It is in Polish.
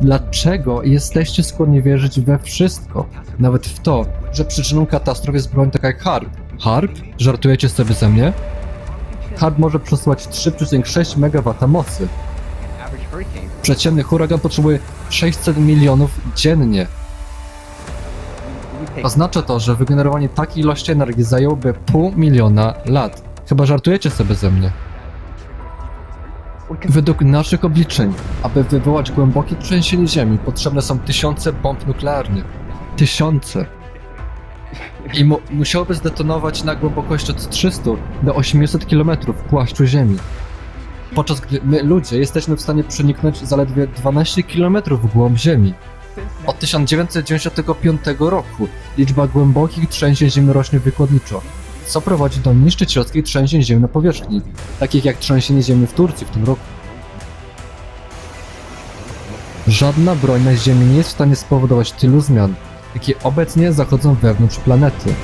Dlaczego jesteście skłonni wierzyć we wszystko? Nawet w to, że przyczyną katastrof jest broń taka jak HARP. HARP? Żartujecie sobie ze mnie? HARP może przesyłać 3,6 MW mocy. Przeciętny huragan potrzebuje 600 milionów dziennie. Oznacza to, że wygenerowanie takiej ilości energii zajęłoby pół miliona lat. Chyba żartujecie sobie ze mnie. Według naszych obliczeń, aby wywołać głębokie trzęsienie ziemi, potrzebne są tysiące bomb nuklearnych. Tysiące. I mu musiałoby zdetonować na głębokość od 300 do 800 km płaszczu ziemi. Podczas gdy my, ludzie, jesteśmy w stanie przeniknąć zaledwie 12 km w głąb ziemi. Od 1995 roku liczba głębokich trzęsień ziemi rośnie wykładniczo, co prowadzi do niszczycielskich trzęsień ziemi na powierzchni, takich jak trzęsienie ziemi w Turcji w tym roku. Żadna broń na Ziemi nie jest w stanie spowodować tylu zmian, jakie obecnie zachodzą wewnątrz planety.